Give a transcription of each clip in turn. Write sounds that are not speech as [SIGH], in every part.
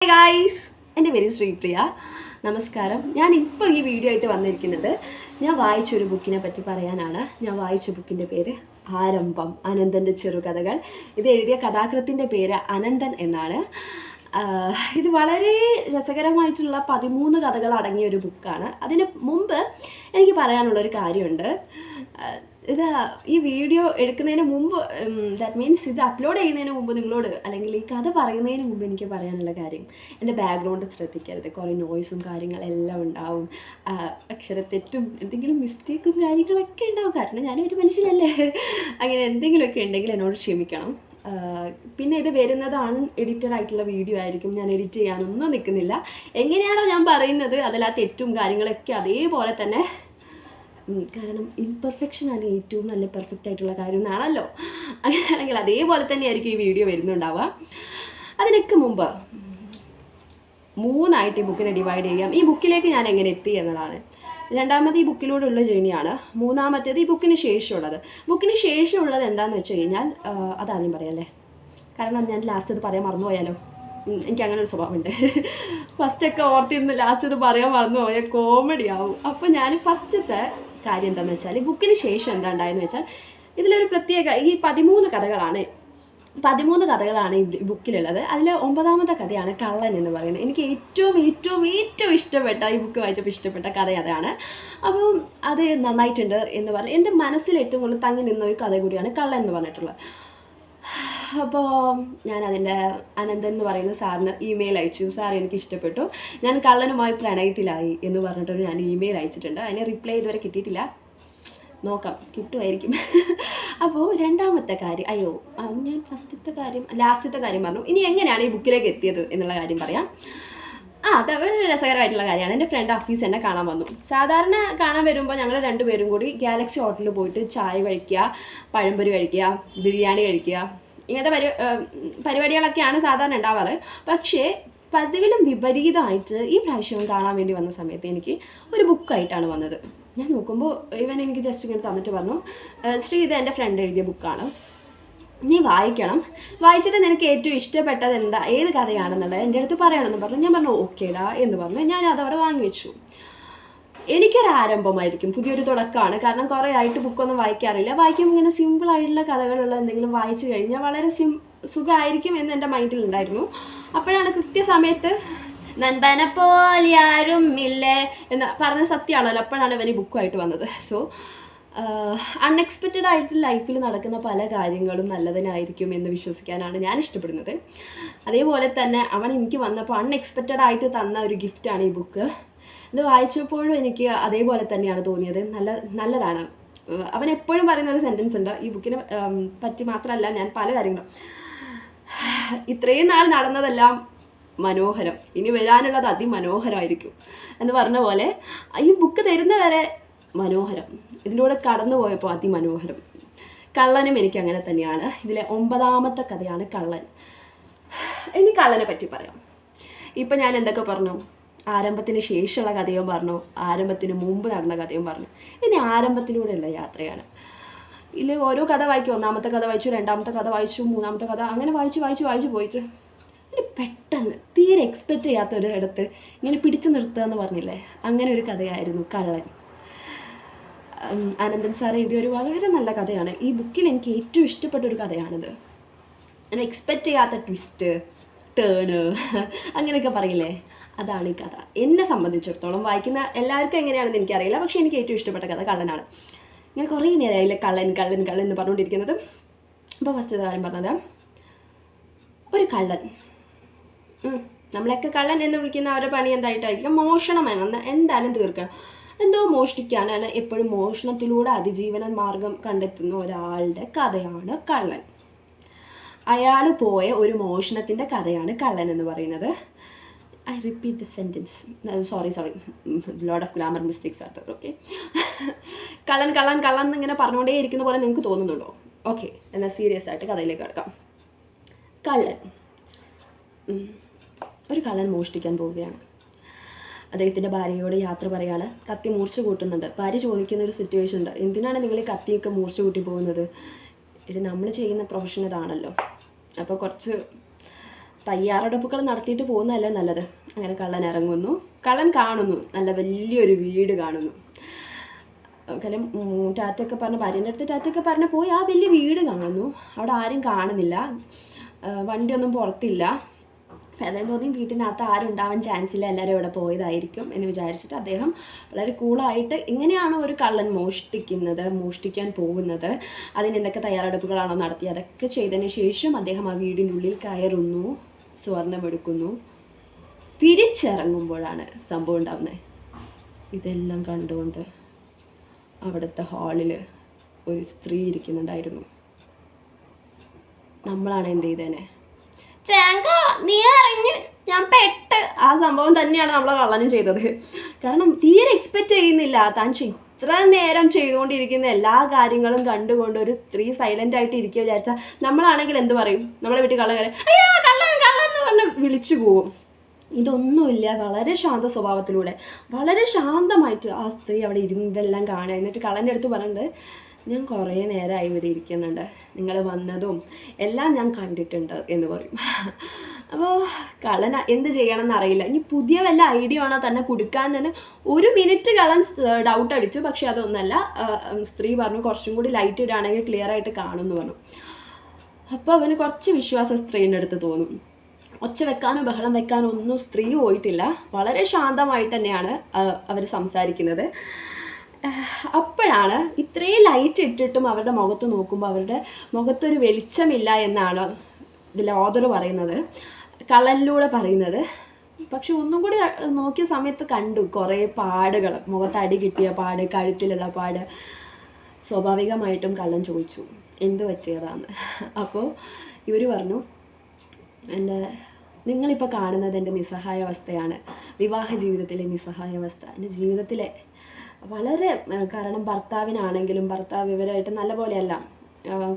Guys എന്റെ പേര് ശ്രീപ്രിയ. നമസ്കാരം. ഞാൻ ഇപ്പോൾ ഈ വീഡിയോ ആയിട്ട് വന്നിരിക്കുന്നത് ഞാൻ വായിച്ചൊരു ബുക്കിനെ പറ്റി പറയാനാണ്. ഞാൻ വായിച്ച ബുക്കിന്റെ പേര് ആരംഭം അനന്തന്റെ ചെറുകഥകൾ. ഇത് എഴുതിയ കഥാകൃത്തിന്റെ പേര് അനന്തൻ എന്നാണ്. ഇത് വളരെ രസകരമായിട്ടുള്ള പതിമൂന്ന് കഥകൾ അടങ്ങിയ ഒരു ബുക്കാണ് അതിന് മുമ്പ് എനിക്ക് പറയാനുള്ളൊരു കാര്യമുണ്ട്. ഇത് ഈ വീഡിയോ എടുക്കുന്നതിന് മുമ്പ് ദാറ്റ് മീൻസ് ഇത് അപ്ലോഡ് ചെയ്യുന്നതിന് മുമ്പ് നിങ്ങളോട് അല്ലെങ്കിൽ ഈ കഥ പറയുന്നതിന് മുമ്പ് എനിക്ക് പറയാനുള്ള കാര്യം എന്റെ ബാക്ക്ഗ്രൗണ്ട് ശ്രദ്ധിക്കരുത്. കുറേ നോയ്സും കാര്യങ്ങളെല്ലാം ഉണ്ടാവും. അക്ഷര അക്ഷരത്തെറ്റും എന്തെങ്കിലും മിസ്റ്റേക്കും കാര്യങ്ങളൊക്കെ ഉണ്ടാവും. കാരണം ഞാനൊരു മനുഷ്യനല്ലേ. അങ്ങനെ എന്തെങ്കിലുമൊക്കെ ഉണ്ടെങ്കിൽ എന്നോട് ക്ഷമിക്കണം. പിന്നെ ഇത് വരുന്നത് അൺ എഡിറ്റഡ് ആയിട്ടുള്ള വീഡിയോ ആയിരിക്കും. ഞാൻ എഡിറ്റ് ചെയ്യാനൊന്നും നിൽക്കുന്നില്ല. എങ്ങനെയാണോ ഞാൻ പറയുന്നത് അതിൽ തെറ്റും കാര്യങ്ങളൊക്കെ അതേപോലെ തന്നെ കാരണം ഇംപെർഫെക്ഷൻ ആണ് ഏറ്റവും നല്ല പെർഫെക്റ്റ് ആയിട്ടുള്ള കാര്യം എന്നാണല്ലോ. അങ്ങനെയാണെങ്കിൽ അതേപോലെ തന്നെയായിരിക്കും ഈ വീഡിയോ വരുന്നുണ്ടാവുക. അതിനൊക്കെ മുമ്പ് മൂന്നായിട്ട് ഈ ബുക്കിനെ ഡിവൈഡ് ചെയ്യാം. ഈ ബുക്കിലേക്ക് ഞാൻ എങ്ങനെ എത്തി എന്നതാണ്. രണ്ടാമത് ഈ ബുക്കിലൂടെയുള്ള ജേണിയാണ് മൂന്നാമത്തേത് ഈ ബുക്കിന് ശേഷമുള്ളത്. ബുക്കിന് ശേഷമുള്ളത് എന്താണെന്ന് വെച്ച് കഴിഞ്ഞാൽ അതാദ്യം പറയാമല്ലേ കാരണം ഞാൻ ലാസ്റ്റ് ഇത് പറയാൻ മറന്നുപോയാലോ? എനിക്ക് അങ്ങനെ ഒരു സ്വഭാവമുണ്ട്. [LAUGHS] ഫസ്റ്റൊക്കെ ഓർത്തിരുന്ന് ലാസ്റ്റ് ഇത് പറയാൻ മറന്നുപോയാൽ കോമഡി ആവും. അപ്പോൾ ഞാൻ ഫസ്റ്റത്തെ കാര്യം എന്താണെന്ന് വെച്ചാൽ ബുക്കിന് ശേഷം എന്താ ഉണ്ടായെന്ന് വെച്ചാൽ ഇതിലൊരു പ്രത്യേക ഈ പതിമൂന്ന് കഥകളാണ് പതിമൂന്ന് കഥകളാണ് ഈ ബുക്കിലുള്ളത് അതിൽ ഒമ്പതാമത്തെ കഥയാണ് കള്ളൻ എന്ന് പറയുന്നത്. എനിക്ക് ഏറ്റവും ഏറ്റവും ഏറ്റവും ഇഷ്ടപ്പെട്ട ഈ ബുക്ക് വായിച്ചപ്പോൾ ഇഷ്ടപ്പെട്ട കഥ അതാണ്. അപ്പം അത് നന്നായിട്ടുണ്ട് എന്ന് പറഞ്ഞ് എന്റെ മനസ്സിൽ ഏറ്റവും കൂടുതൽ തങ്ങി നിന്ന ഒരു കഥ കൂടിയാണ് കള്ളൻ എന്ന് പറഞ്ഞിട്ടുള്ളത്. അപ്പോൾ ഞാൻ അതിന്റെ അനന്തൻ എന്ന് പറയുന്ന സാറിന് ഇമെയിൽ അയച്ചു. സാർ എനിക്ക് ഇഷ്ടപ്പെട്ടു ഞാൻ കള്ളനുമായി പ്രണയത്തിലായി എന്ന് പറഞ്ഞിട്ടൊരു ഞാൻ ഇമെയിൽ അയച്ചിട്ടുണ്ട്. അതിന് റിപ്ലൈ ഇതുവരെ കിട്ടിയിട്ടില്ല. നോക്കാം. കിട്ടുമായിരിക്കും. [LAUGHS] അപ്പോൾ രണ്ടാമത്തെ കാര്യം അയ്യോ ഞാൻ ഫസ്റ്റത്തെ കാര്യം ലാസ്റ്റത്തെ കാര്യം പറഞ്ഞു. ഇനി എങ്ങനെയാണ് ഈ ബുക്കിലേക്ക് എത്തിയത് എന്നുള്ള കാര്യം പറയാം. ആ അത് വളരെ രസകരമായിട്ടുള്ള കാര്യമാണ്. എന്റെ ഫ്രണ്ട് അഫീസ് എന്നെ കാണാൻ വന്നു. സാധാരണ കാണാൻ വരുമ്പോൾ ഞങ്ങൾ രണ്ടുപേരും കൂടി ഗാലക്സി ഹോട്ടലിൽ പോയിട്ട് ചായ കഴിക്കുക പഴംപൊരി കഴിക്കുക ബിരിയാണി കഴിക്കുക ഇങ്ങനത്തെ പരി പരിപാടികളൊക്കെയാണ് സാധാരണ ഉണ്ടാവാറ്. പക്ഷേ പതിവിലും വിപരീതമായിട്ട് ഈ പ്രാവശ്യം കാണാൻ വേണ്ടി വന്ന സമയത്ത് എനിക്ക് ഒരു ബുക്കായിട്ടാണ് വന്നത്. ഞാൻ നോക്കുമ്പോൾ ഇവൻ എനിക്ക് ജസ്റ്റ് ഇങ്ങനെ തന്നിട്ട് പറഞ്ഞു ശ്രീ ഇത് എന്റെ ഫ്രണ്ട് എഴുതിയ ബുക്കാണ് നീ വായിക്കണം. വായിച്ചിട്ട് നിനക്ക് ഏറ്റവും ഇഷ്ടപ്പെട്ടത് എന്താ? ഏത് കഥയാണെന്നുള്ളത് എന്റെ അടുത്ത് പറയണമെന്ന് പറഞ്ഞു. ഞാൻ പറഞ്ഞു ഓക്കേടാ എന്ന് പറഞ്ഞു. ഞാൻ അതവിടെ വാങ്ങി വെച്ചു. എനിക്കൊരു ആരംഭമായിരിക്കും. പുതിയൊരു തുടക്കമാണ്. കാരണം കുറേ ആയിട്ട് ബുക്കൊന്നും വായിക്കാറില്ല. വായിക്കുമ്പോൾ ഇങ്ങനെ സിമ്പിൾ ആയിട്ടുള്ള കഥകളുള്ള എന്തെങ്കിലും വായിച്ചു കഴിഞ്ഞാൽ വളരെ സിം സുഖമായിരിക്കും എന്ന് എന്റെ മൈൻഡിൽ ഉണ്ടായിരുന്നു. അപ്പോഴാണ് കൃത്യസമയത്ത് നന്ദന പോലെ ആരും ഇല്ലേ എന്ന് പറഞ്ഞ സത്യമാണല്ലോ. അപ്പോഴാണ് ഇവന് ബുക്കുമായിട്ട് വന്നത്. സോ അൺഎക്സ്പെക്റ്റഡ് ആയിട്ട് ലൈഫിൽ നടക്കുന്ന പല കാര്യങ്ങളും നല്ലതിനായിരിക്കും എന്ന് വിശ്വസിക്കാനാണ് ഞാൻ ഇഷ്ടപ്പെടുന്നത്. അതേപോലെ തന്നെ അവൻ എനിക്ക് വന്നപ്പോൾ അൺഎക്സ്പെക്റ്റഡ് ആയിട്ട് തന്ന ഒരു ഗിഫ്റ്റാണ് ഈ ബുക്ക് ഇത് വായിച്ചപ്പോഴും എനിക്ക് അതേപോലെ തന്നെയാണ് തോന്നിയത്. നല്ല നല്ലതാണ്. അവൻ എപ്പോഴും പറയുന്ന ഒരു സെന്റൻസ് ഉണ്ട്. ഈ ബുക്കിനെ പറ്റി മാത്രമല്ല ഞാൻ പല കാര്യങ്ങളും. ഇത്രയും നാൾ നടന്നതെല്ലാം മനോഹരം. ഇനി വരാനുള്ളത് അതിമനോഹരമായിരിക്കും എന്ന് പറഞ്ഞ പോലെ ഈ ബുക്ക് തരുന്നവരെ മനോഹരം. ഇതിലൂടെ കടന്നു പോയപ്പോൾ അതിമനോഹരം. കള്ളനും എനിക്ക് അങ്ങനെ തന്നെയാണ്. ഇതിലെ ഒമ്പതാമത്തെ കഥയാണ് കള്ളൻ. ഇനി കള്ളനെ പറ്റി പറയാം. ഇപ്പം ഞാൻ എന്തൊക്കെ പറഞ്ഞു? ആരംഭത്തിന് ശേഷമുള്ള കഥയും പറഞ്ഞു. ആരംഭത്തിന് മുമ്പ് നടന്ന കഥയും പറഞ്ഞു. ഇനി ആരംഭത്തിലൂടെയുള്ള യാത്രയാണ്. ഇതിൽ ഓരോ കഥ വായിക്കും. ഒന്നാമത്തെ കഥ വായിച്ചു രണ്ടാമത്തെ കഥ വായിച്ചു മൂന്നാമത്തെ കഥ അങ്ങനെ വായിച്ച് വായിച്ച് വായിച്ച് പോയിട്ട് ഒരു പെട്ടെന്ന് തീരെ എക്സ്പെക്റ്റ് ചെയ്യാത്ത ഒരിടത്ത് ഇങ്ങനെ പിടിച്ചു നിർത്തുക എന്ന് പറഞ്ഞില്ലേ? അങ്ങനെ ഒരു കഥയായിരുന്നു കള്ളൻ. ഉം, അനന്തൻ സാർ എഴുതിയ ഒരു വളരെ നല്ല കഥയാണ്. ഈ ബുക്കിൽ എനിക്ക് ഏറ്റവും ഇഷ്ടപ്പെട്ട ഒരു കഥയാണിത്. ഞാൻ എക്സ്പെക്റ്റ് ചെയ്യാത്ത ട്വിസ്റ്റ് ടേണ് അങ്ങനെയൊക്കെ പറയില്ലേ? അതാണ് ഈ കഥ. എന്നെ സംബന്ധിച്ചിടത്തോളം വായിക്കുന്ന എല്ലാവർക്കും എങ്ങനെയാണെന്ന് എനിക്കറിയില്ല. പക്ഷേ എനിക്ക് ഏറ്റവും ഇഷ്ടപ്പെട്ട കഥ കള്ളനാണ്. ഞാൻ കുറേ നേരമായില്ല കള്ളൻ കള്ളൻ കള്ളൻ എന്ന് പറഞ്ഞുകൊണ്ടിരിക്കുന്നത്. അപ്പോൾ ഫസ്റ്റ് കാര്യം പറഞ്ഞത്? ഒരു കള്ളൻ. നമ്മളെയൊക്കെ കള്ളൻ എന്ന് വിളിക്കുന്ന അവരുടെ പണി എന്തായിട്ടായിരിക്കും? മോഷണം എന്തായാലും തീർക്കണം. എന്തോ മോഷ്ടിക്കാനാണ് എപ്പോഴും മോഷണത്തിലൂടെ അതിജീവന മാർഗം കണ്ടെത്തുന്ന ഒരാളുടെ കഥയാണ് കള്ളൻ. അയാൾ പോയ ഒരു മോഷണത്തിന്റെ കഥയാണ് കള്ളൻ എന്ന് പറയുന്നത്. I repeat the sentence sorry sorry load of grammar mistakes are okay കള്ളൻ കള്ളൻ കള്ളൻ എന്നിങ്ങനെ പറഞ്ഞുകൊണ്ടേ ഇരിക്കുന്ന പോലെ നിങ്ങൾക്ക് തോന്നുന്നുണ്ടോ? ഓക്കെ എന്നാൽ സീരിയസ് ആയിട്ട് കഥയിലേക്ക് കിടക്കാം. കള്ളൻ. ഒരു കള്ളൻ മോഷ്ടിക്കാൻ പോവുകയാണ്. അദ്ദേഹത്തിന്റെ ഭാര്യയോട് യാത്ര പറയാണ് കത്തി മൂർച്ച കൂട്ടുന്നുണ്ട്. ഭാര്യ ചോദിക്കുന്ന ഒരു സിറ്റുവേഷൻ ഉണ്ട്. എന്തിനാണ് നിങ്ങൾ ഈ കത്തിയൊക്കെ മൂർച്ച കൂട്ടി പോകുന്നത്? ഇത് നമ്മൾ ചെയ്യുന്ന പ്രൊഫഷൻ ഇതാണല്ലോ. അപ്പോൾ കുറച്ച് തയ്യാറെടുപ്പുകൾ നടത്തിയിട്ട് പോകുന്നതല്ലേ നല്ലത്. അങ്ങനെ കള്ളൻ ഇറങ്ങുന്നു. കള്ളൻ കാണുന്നു. നല്ല വലിയൊരു വീട് കാണുന്നു. കാര്യം ടാറ്റൊക്കെ പറഞ്ഞ ഭാര്യന്റെ അടുത്ത് ടാറ്റൊക്കെ പറഞ്ഞ് പോയി ആ വലിയ വീട് കാണുന്നു. അവിടെ ആരും കാണുന്നില്ല. വണ്ടിയൊന്നും പുറത്തില്ല. അതായത് തോന്നി വീട്ടിനകത്ത് ആരും ഉണ്ടാവാൻ ചാൻസ് ഇല്ല എല്ലാവരും ഇവിടെ പോയതായിരിക്കും എന്ന് വിചാരിച്ചിട്ട് അദ്ദേഹം വളരെ കൂളായിട്ട് എങ്ങനെയാണോ ഒരു കള്ളൻ മോഷ്ടിക്കുന്നത് മോഷ്ടിക്കാൻ പോകുന്നത്? അതിന് എന്തൊക്കെ തയ്യാറെടുപ്പുകളാണോ നടത്തി അതൊക്കെ ചെയ്തതിന് ശേഷം അദ്ദേഹം ആ വീടിനുള്ളിൽ കയറുന്നു സ്വർണം എടുക്കുന്നു. തിരിച്ചിറങ്ങുമ്പോഴാണ് സംഭവം ഉണ്ടാവുന്നത് ഇതെല്ലാം കണ്ടുകൊണ്ട് അവിടുത്തെ ഹാളിൽ ഒരു സ്ത്രീ ഇരിക്കുന്നുണ്ടായിരുന്നു. നമ്മളാണ് എന്ത് ചെയ്തേനെ? ചേങ്ക നീ അറിഞ്ഞ് ഞാൻ പെട്ട്. ആ സംഭവം തന്നെയാണ് നമ്മളെ കള്ളനും ചെയ്തത്. കാരണം തീരെ എക്സ്പെക്റ്റ് ചെയ്യുന്നില്ല. താൻ ഇത്ര നേരം ചെയ്തുകൊണ്ടിരിക്കുന്ന എല്ലാ കാര്യങ്ങളും കണ്ടുകൊണ്ട് ഒരു സ്ത്രീ സൈലന്റ് ആയിട്ട് ഇരിക്കുക വിചാരിച്ചാൽ നമ്മളാണെങ്കിൽ എന്ത് പറയും? നമ്മളെ വീട്ടിൽ കള്ള കയറി അയ്യോ കള്ളൻ കള്ളൻ എന്ന് പറഞ്ഞ് വിളിച്ചു പോവും. ഇതൊന്നുമില്ല. വളരെ ശാന്ത സ്വഭാവത്തിലൂടെ. വളരെ ശാന്തമായിട്ട് ആ സ്ത്രീ അവിടെ ഇരുന്ന് ഇതെല്ലാം കാണുക. എന്നിട്ട് കള്ളന്റെ അടുത്ത് പറഞ്ഞിട്ട് ഞാൻ കുറേ നേരമായി ഇവിടെ ഇരിക്കുന്നുണ്ട്. നിങ്ങൾ വന്നതും എല്ലാം ഞാൻ കണ്ടിട്ടുണ്ട് എന്ന് പറയും. അപ്പോൾ കള്ളൻ എന്ത് ചെയ്യണം എന്നറിയില്ല ഇനി പുതിയ വല്ല ഐഡിയ ആണോ തന്നെ കൊടുക്കാൻ തന്നെ ഒരു മിനിറ്റ് കള്ളൻ ഡൗട്ട് അടിച്ചു. പക്ഷെ അതൊന്നല്ല. സ്ത്രീ പറഞ്ഞു കുറച്ചും കൂടി ലൈറ്റ് ഇടുകയാണെങ്കിൽ ക്ലിയർ ആയിട്ട് കാണും എന്ന് പറഞ്ഞു. അപ്പോൾ അവന് കുറച്ച് വിശ്വാസം സ്ത്രീന്റെ അടുത്ത് തോന്നും. ഒച്ച വെക്കാനോ ബഹളം വെക്കാനോ ഒന്നും സ്ത്രീ പോയിട്ടില്ല. വളരെ ശാന്തമായിട്ട് തന്നെയാണ് അവർ സംസാരിക്കുന്നത്. അപ്പോഴാണ് ഇത്രയും ലൈറ്റ് ഇട്ടിട്ടും അവരുടെ മുഖത്ത് നോക്കുമ്പോൾ അവരുടെ മുഖത്തൊരു വെളിച്ചമില്ല എന്നാണ് ഇതിൽ ഓദർ പറയുന്നത്. കളലിലൂടെ പറയുന്നത്. പക്ഷെ ഒന്നും കൂടി നോക്കിയ സമയത്ത് കണ്ടു കുറേ പാടുകൾ. മുഖത്ത് അടി കിട്ടിയ പാട് കഴുത്തിലുള്ള പാട്. സ്വാഭാവികമായിട്ടും കള്ളൻ ചോദിച്ചു എന്ത് പറ്റിയതാന്ന് അപ്പോൾ ഇവർ പറഞ്ഞു എന്റെ നിങ്ങളിപ്പോൾ കാണുന്നത് എന്റെ നിസ്സഹായാവസ്ഥയാണ്. വിവാഹ ജീവിതത്തിലെ നിസ്സഹായാവസ്ഥ. എന്റെ ജീവിതത്തിലെ വളരെ കാരണം ഭർത്താവിനാണെങ്കിലും ഭർത്താവ് ഇവരായിട്ട് നല്ല പോലെയല്ല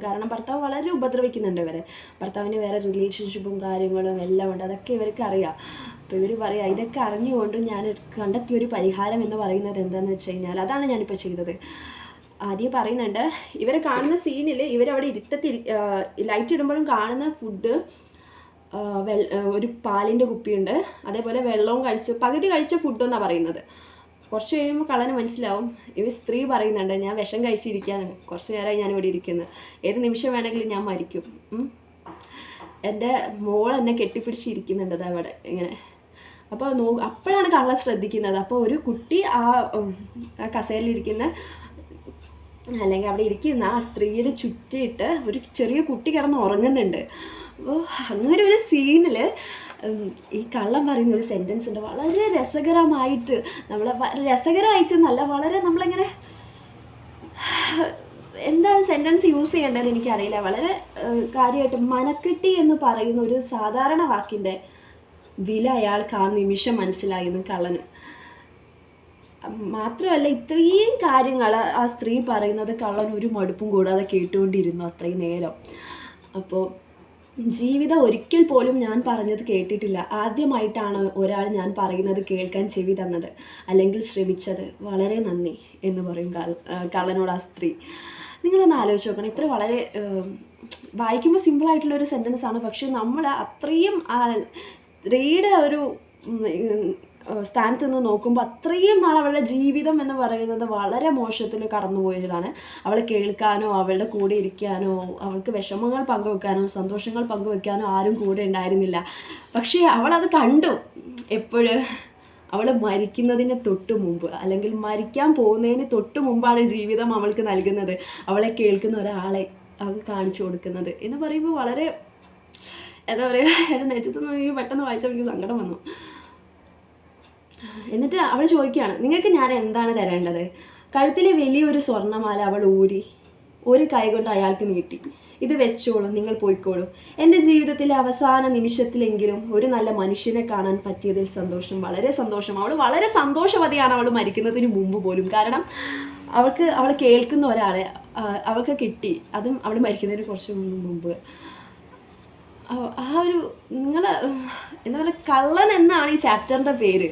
കാരണം ഭർത്താവ് വളരെ ഉപദ്രവിക്കുന്നുണ്ട് ഇവരെ. ഭർത്താവിന് വേറെ റിലേഷൻഷിപ്പും കാര്യങ്ങളും എല്ലാം ഉണ്ട്. അതൊക്കെ ഇവർക്ക് അറിയാം. അപ്പോൾ ഇവർ പറയാ ഇതൊക്കെ അറിഞ്ഞുകൊണ്ട് ഞാൻ കണ്ടെത്തിയ ഒരു പരിഹാരം എന്ന് പറയുന്നത് എന്താണെന്ന് വെച്ച് കഴിഞ്ഞാൽ അതാണ് ഞാനിപ്പോൾ ചെയ്തത്. ആദ്യം പറയുന്നുണ്ട് ഇവരെ കാണുന്ന സീനിൽ ഇവരവിടെ ഇരുത്തത്തി ലൈറ്റ് ഇടുമ്പോഴും കാണുന്ന ഫുഡ് ഒരു പാലിന്റെ കുപ്പിയുണ്ട്. അതേപോലെ വെള്ളവും കഴിച്ചു പകുതി കഴിച്ച ഫുഡ് എന്നാണ് പറയുന്നത്. കുറച്ച് കഴിയുമ്പോൾ കള്ളന് മനസ്സിലാവും. ഇവ സ്ത്രീ പറയുന്നുണ്ട് ഞാൻ വിഷം കഴിച്ചിരിക്കുകയാണ് കുറച്ച് നേരമായി ഞാൻ ഇവിടെ ഇരിക്കുന്നത് ഏത് നിമിഷം വേണമെങ്കിലും ഞാൻ മരിക്കും. എന്റെ മോൾ എന്നെ കെട്ടിപ്പിടിച്ചിരിക്കുന്നുണ്ട് അവിടെ ഇങ്ങനെ. അപ്പോൾ നോ അപ്പോഴാണ് കള്ളൻ ശ്രദ്ധിക്കുന്നത്. അപ്പോൾ ഒരു കുട്ടി ആ കസേരയിലിരിക്കുന്ന അല്ലെങ്കിൽ അവിടെ ഇരിക്കുന്ന ആ സ്ത്രീയുടെ ചുറ്റിയിട്ട് ഒരു ചെറിയ കുട്ടി കിടന്ന് ഉറങ്ങുന്നുണ്ട്. അപ്പോൾ അങ്ങനെ ഒരു സീനിൽ ഈ കള്ളം പറയുന്ന ഒരു സെന്റൻസ് ഉണ്ട്. വളരെ രസകരമായിട്ട് നമ്മൾ രസകരമായിട്ട് നല്ല വളരെ നമ്മളിങ്ങനെ എന്താ സെന്റൻസ് യൂസ് ചെയ്യേണ്ടതെന്ന് എനിക്കറിയില്ല. വളരെ കാര്യമായിട്ട് മനക്കെട്ടി എന്ന് പറയുന്ന ഒരു സാധാരണ വാക്കിന്റെ വില അയാൾക്ക് ആ നിമിഷം മനസ്സിലായിരുന്നു കള്ളന്. മാത്രമല്ല ഇത്രയും കാര്യങ്ങൾ ആ സ്ത്രീ പറയുന്നത് കള്ളൻ ഒരു മടുപ്പും കൂടാതെ കേട്ടുകൊണ്ടിരുന്നു അത്രയും നേരം. അപ്പോൾ ജീവിതം ഒരിക്കൽ പോലും ഞാൻ പറഞ്ഞത് കേട്ടിട്ടില്ല. ആദ്യമായിട്ടാണ് ഒരാൾ ഞാൻ പറയുന്നത് കേൾക്കാൻ ചെവി തന്നത്. അല്ലെങ്കിൽ ശ്രമിച്ചത്. വളരെ നന്ദി എന്ന് പറയും കള്ളനോട് ആ സ്ത്രീ. നിങ്ങളൊന്ന് ആലോചിച്ച് നോക്കണം. ഇത്ര വളരെ വായിക്കുമ്പോൾ സിമ്പിളായിട്ടുള്ള ഒരു സെന്റൻസ് ആണ്. പക്ഷെ നമ്മൾ അത്രയും സ്ത്രീയുടെ ഒരു സ്ഥാനത്ത് നിന്ന് നോക്കുമ്പോൾ അത്രയും നാൾ അവളുടെ ജീവിതം എന്ന് പറയുന്നത് വളരെ മോശത്തിൽ കടന്നുപോയതാണ്. അവളെ കേൾക്കാനോ അവളുടെ കൂടെ ഇരിക്കാനോ അവൾക്ക് വിഷമങ്ങൾ പങ്കുവെക്കാനോ സന്തോഷങ്ങൾ പങ്കുവെക്കാനോ ആരും കൂടെ ഉണ്ടായിരുന്നില്ല. പക്ഷേ അവളത് കണ്ടു. എപ്പോഴും? അവൾ മരിക്കുന്നതിന് തൊട്ട് മുമ്പ്. അല്ലെങ്കിൽ മരിക്കാൻ പോകുന്നതിന് തൊട്ട് മുമ്പാണ് ജീവിതം അവൾക്ക് നൽകുന്നത്. അവളെ കേൾക്കുന്ന ഒരാളെ അവൾ കാണിച്ചു കൊടുക്കുന്നത് എന്ന് പറയുമ്പോൾ വളരെ എന്താ പറയുക എന്റെ നെച്ചത്ത് നോക്കി പെട്ടെന്ന് വായിച്ചപ്പോൾ എനിക്ക് സങ്കടം വന്നു. എന്നിട്ട് അവൾ ചോദിക്കുകയാണ് നിങ്ങൾക്ക് ഞാൻ എന്താണ് തരേണ്ടത്? കഴുത്തിലെ വലിയൊരു സ്വർണമാല അവൾ ഊരി ഒരു കൈ കൊണ്ട് അയാൾക്ക് നീട്ടി. ഇത് വെച്ചോളൂ നിങ്ങൾ പോയിക്കോളൂ. എന്റെ ജീവിതത്തിലെ അവസാന നിമിഷത്തിലെങ്കിലും ഒരു നല്ല മനുഷ്യനെ കാണാൻ പറ്റിയതിൽ സന്തോഷം വളരെ സന്തോഷം. അവൾ വളരെ സന്തോഷവതിയാണ് അവൾ മരിക്കുന്നതിന് മുമ്പ് പോലും. കാരണം അവൾക്ക് അവൾ കേൾക്കുന്ന ഒരാളെ അവൾക്ക് കിട്ടി. അതും അവൾ മരിക്കുന്നതിന് കുറച്ച് മുമ്പ് ആ- ഒരു നിങ്ങൾ എന്താ പറയുക കള്ളൻ എന്നാണ് ഈ ചാപ്റ്ററിന്റെ പേര്.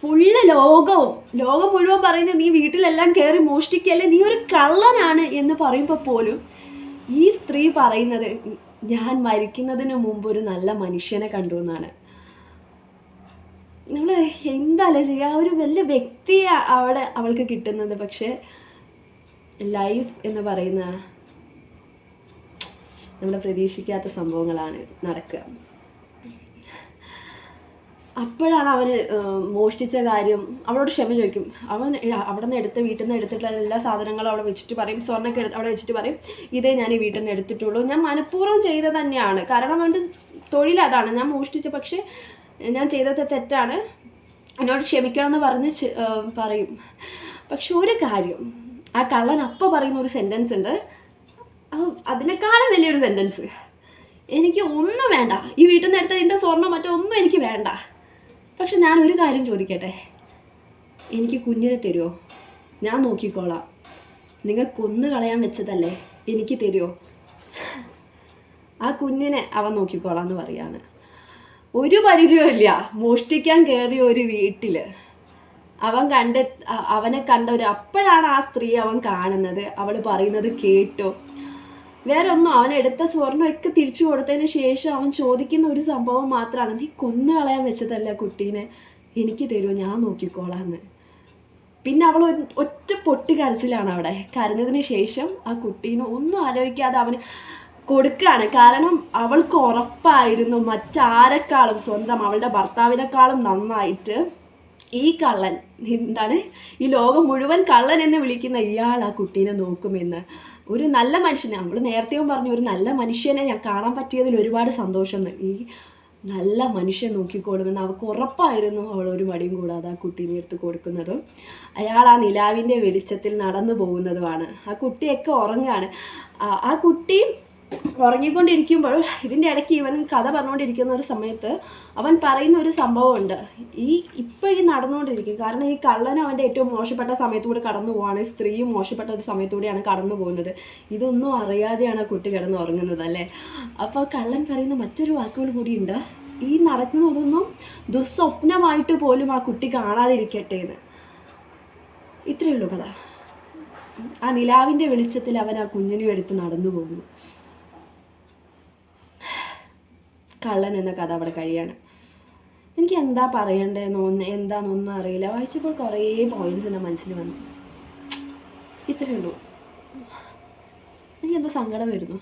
ഫുള്ള് ലോകവും ലോകം മുഴുവൻ പറയുന്നത് നീ വീട്ടിലെല്ലാം കയറി മോഷ്ടിക്കല്ലേ നീ ഒരു കള്ളനാണ് എന്ന് പറയുമ്പോൾ പോലും ഈ സ്ത്രീ പറയുന്നത് ഞാൻ മരിക്കുന്നതിന് മുമ്പ് ഒരു നല്ല മനുഷ്യനെ കണ്ടു എന്നാണ്. നമ്മൾ എന്താല്ലേ ചെയ്യുക? ആ ഒരു വലിയ വ്യക്തിയെ അവിടെ അവൾക്ക് കിട്ടുന്നത്. പക്ഷേ ലൈഫ് എന്ന് പറയുന്ന നമ്മൾ പ്രതീക്ഷിക്കാത്ത സംഭവങ്ങളാണ് നടക്കുക. അപ്പോഴാണ് അവർ മോഷ്ടിച്ച കാര്യം അവളോട് ക്ഷമ ചോദിക്കും. അവൻ അവിടെ നിന്ന് എടുത്ത് വീട്ടിൽ നിന്ന് എടുത്തിട്ടുള്ള എല്ലാ സാധനങ്ങളും അവിടെ വെച്ചിട്ട് പറയും സ്വർണമൊക്കെ എടുത്ത് അവിടെ വെച്ചിട്ട് പറയും ഇതേ ഞാൻ ഈ വീട്ടിൽ നിന്ന് എടുത്തിട്ടുള്ളൂ. ഞാൻ മനഃപൂർവം ചെയ്തത് തന്നെയാണ്. കാരണം അവന്റെ തൊഴിൽ അതാണ്. ഞാൻ മോഷ്ടിച്ച പക്ഷേ ഞാൻ ചെയ്തത് തെറ്റാണ്. എന്നോട് ക്ഷമിക്കണം എന്ന് പറഞ്ഞ് പറയും. പക്ഷെ ഒരു കാര്യം ആ കള്ളൻ അപ്പം പറയുന്ന ഒരു സെന്റൻസ് ഉണ്ട്. അതിനേക്കാളും വലിയൊരു സെന്റൻസ് എനിക്ക് ഒന്നും വേണ്ട. ഈ വീട്ടിൽ നിന്ന് എടുത്ത എന്റെ സ്വർണം മറ്റോ ഒന്നും എനിക്ക് വേണ്ട. പക്ഷെ ഞാൻ ഒരു കാര്യം ചോദിക്കട്ടെ? എനിക്ക് കുഞ്ഞിനെ തരുമോ ഞാൻ നോക്കിക്കോളാം. നിങ്ങൾ കൊന്നു കളയാൻ വെച്ചതല്ലേ എനിക്ക് തരുമോ ആ കുഞ്ഞിനെ അവൻ നോക്കിക്കോളാം എന്ന് പറയാണ്. ഒരു പരിചയമില്ല മോഷ്ടിക്കാൻ കയറിയ ഒരു വീട്ടിൽ അവൻ കണ്ട അവനെ കണ്ട ഒരു അപ്പോഴാണ് ആ സ്ത്രീ അവൻ കാണുന്നത്. അവൾ പറയുന്നത് കേട്ടോ. വേറെ ഒന്നും അവൻ എടുത്ത സ്വർണമൊക്കെ തിരിച്ചു കൊടുത്തതിന് ശേഷം അവൻ ചോദിക്കുന്ന ഒരു സംഭവം മാത്രമാണ് നീ കൊന്നു കളയാൻ വെച്ചതല്ല കുട്ടീനെ? എനിക്ക് തരുമോ? ഞാൻ നോക്കിക്കോളാന്ന്. പിന്നെ അവൾ ഒറ്റ പൊട്ടി കരച്ചിലാണ് അവിടെ. കരഞ്ഞതിന് ശേഷം ആ കുട്ടീനെ ഒന്നും ആലോചിക്കാതെ അവന് കൊടുക്കുകയാണ് കാരണം അവൾക്ക് ഉറപ്പായിരുന്നു മറ്റാരെക്കാളും സ്വന്തം അവളുടെ ഭർത്താവിനേക്കാളും നന്നായിട്ട് ഈ കള്ളൻ എന്താണ്? ഈ ലോകം മുഴുവൻ കള്ളൻ എന്ന് വിളിക്കുന്ന ഇയാൾ ആ കുട്ടീനെ നോക്കുമെന്ന്. ഒരു നല്ല മനുഷ്യനെ നമ്മൾ നേരത്തെയും പറഞ്ഞു ഒരു നല്ല മനുഷ്യനെ ഞാൻ കാണാൻ പറ്റിയതിൽ ഒരുപാട് സന്തോഷം ഈ നല്ല മനുഷ്യൻ നോക്കിക്കോളുമെന്ന് അവൾക്ക് ഉറപ്പായിരുന്നു അവൾ ഒരു മടിയും കൂടാതെ ആ കുട്ടീനെ എടുത്ത് കൊടുക്കുന്നതും. അയാൾ ആ നിലാവിന്റെ വെളിച്ചത്തിൽ നടന്നു പോകുന്നതുമാണ്. ആ കുട്ടിയൊക്കെ ഉറങ്ങുകയാണ്. ആ- ആ കുട്ടി ഉറങ്ങിക്കൊണ്ടിരിക്കുമ്പോൾ ഇതിന്റെ ഇടയ്ക്ക് ഇവൻ കഥ പറഞ്ഞുകൊണ്ടിരിക്കുന്ന ഒരു സമയത്ത് അവൻ പറയുന്ന ഒരു സംഭവമുണ്ട്. ഈ ഇപ്പോൾ ഈ നടന്നുകൊണ്ടിരിക്കും. കാരണം ഈ കള്ളൻ അവന്റെ ഏറ്റവും മോശപ്പെട്ട സമയത്തൂടെ കടന്നു പോവാണ്. സ്ത്രീയും മോശപ്പെട്ട ഒരു സമയത്തൂടെയാണ് കടന്നു പോകുന്നത്. ഇതൊന്നും അറിയാതെയാണ് ആ കുട്ടി കിടന്ന് ഉറങ്ങുന്നത് അല്ലേ? അപ്പോൾ കള്ളൻ പറയുന്ന മറ്റൊരു വാക്കുകൾ കൂടിയുണ്ട്. ഈ നടക്കുന്നതൊന്നും ദുസ്വപ്നമായിട്ട് പോലും ആ കുട്ടി കാണാതിരിക്കട്ടെ എന്ന്. ഇത്രയേ ഉള്ളൂ കഥ. ആ നിലാവിന്റെ വെളിച്ചത്തിൽ അവൻ ആ കുഞ്ഞിനെ എടുത്ത് നടന്നു പോകുന്നു. കള്ളൻ എന്ന കഥ അവിടെ കഴിയാണ്. എനിക്ക് എന്താ പറയണ്ടതെന്ന് എന്താണെന്നൊന്നും അറിയില്ല. വായിച്ചപ്പോൾ കുറേ പോയിന്റ്സ് എന്റെ മനസ്സിൽ വന്നു. ഇത്രയേ ഉള്ളൂ. എനിക്കെന്തോ സങ്കടം വരുന്നു.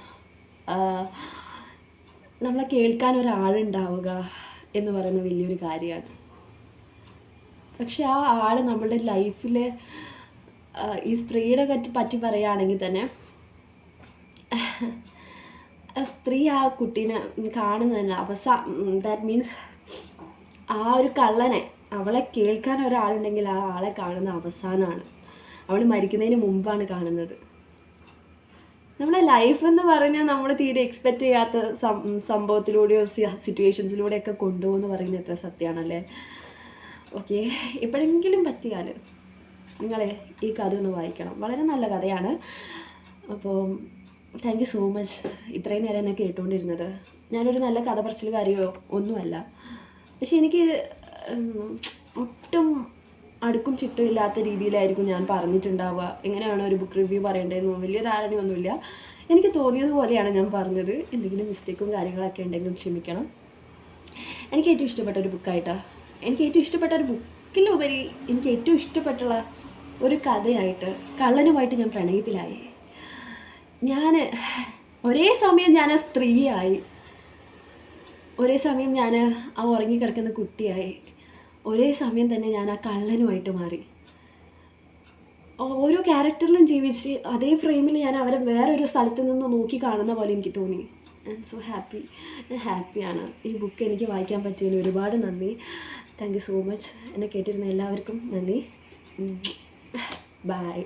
നമ്മളെ കേൾക്കാൻ ഒരാളുണ്ടാവുക എന്ന് പറയുന്ന വലിയൊരു കാര്യമാണ്. പക്ഷെ ആ ആൾ നമ്മുടെ ലൈഫിൽ ഈ സ്ത്രീയുടെ പറ്റി പറ്റി പറയുകയാണെങ്കിൽ തന്നെ സ്ത്രീ ആ കുട്ടീനെ കാണുന്നതല്ല. അവസാ ദാറ്റ് മീൻസ് ആ ഒരു കള്ളനെ അവളെ കേൾക്കാൻ ഒരാളുണ്ടെങ്കിൽ ആ ആളെ കാണുന്ന അവസാനമാണ് അവൾ മരിക്കുന്നതിന് മുമ്പാണ് കാണുന്നത്. നമ്മുടെ ലൈഫ് എന്ന് പറഞ്ഞാൽ നമ്മൾ തീരെ എക്സ്പെക്റ്റ് ചെയ്യാത്ത സംഭവത്തിലൂടെയോ സിറ്റുവേഷൻസിലൂടെയൊക്കെ കൊണ്ടുപോകുമെന്ന് പറയുന്നത് എത്ര സത്യമാണല്ലേ? ഓക്കെ എപ്പോഴെങ്കിലും പറ്റിയാൽ നിങ്ങളെ ഈ കഥ ഒന്ന് വായിക്കണം. വളരെ നല്ല കഥയാണ്. അപ്പോൾ താങ്ക് യു സോ മച്ച് ഇത്രയും നേരം എന്നെ കേട്ടുകൊണ്ടിരുന്നത് ഞാനൊരു നല്ല കഥ പറച്ചിൽ കാര്യമോ ഒന്നുമല്ല. പക്ഷെ എനിക്ക് ഒട്ടും അടുക്കും ചിട്ടും ഇല്ലാത്ത രീതിയിലായിരിക്കും ഞാൻ പറഞ്ഞിട്ടുണ്ടാവുക. എങ്ങനെയാണ് ഒരു ബുക്ക് റിവ്യൂ പറയേണ്ടതെന്ന് വലിയ ധാരണയൊന്നുമില്ല. എനിക്ക് തോന്നിയതുപോലെയാണ് ഞാൻ പറഞ്ഞത്. എന്തെങ്കിലും മിസ്റ്റേക്കും കാര്യങ്ങളൊക്കെ ഉണ്ടെങ്കിലും ക്ഷമിക്കണം. എനിക്ക് ഏറ്റവും ഇഷ്ടപ്പെട്ട ഒരു ബുക്കായിട്ടാണ് എനിക്ക് ഏറ്റവും ഇഷ്ടപ്പെട്ട ഒരു ബുക്കിലുപരി എനിക്ക് ഏറ്റവും ഇഷ്ടപ്പെട്ടുള്ള ഒരു കഥയായിട്ട് കള്ളനുമായിട്ട് ഞാൻ പ്രണയത്തിലായി. ഞാൻ ഒരേ സമയം ഞാൻ ആ സ്ത്രീയായി. ഒരേ സമയം ഞാൻ ആ ഉറങ്ങിക്കിടക്കുന്ന കുട്ടിയായി. ഒരേ സമയം തന്നെ ഞാൻ ആ കള്ളനുമായിട്ട് മാറി. ഓരോ ക്യാരക്ടറിലും ജീവിച്ച് അതേ ഫ്രെയിമിൽ ഞാൻ അവരെ വേറൊരു സ്ഥലത്ത് നിന്ന് നോക്കി കാണുന്ന പോലെ എനിക്ക് തോന്നി. ഐ എം സോ ഹാപ്പി ഞാൻ ഹാപ്പിയാണ് ഈ ബുക്ക് എനിക്ക് വായിക്കാൻ പറ്റിയതിന് ഒരുപാട് നന്ദി. താങ്ക് യു സോ മച്ച് എന്നെ കേട്ടിരുന്ന എല്ലാവർക്കും നന്ദി. ബൈ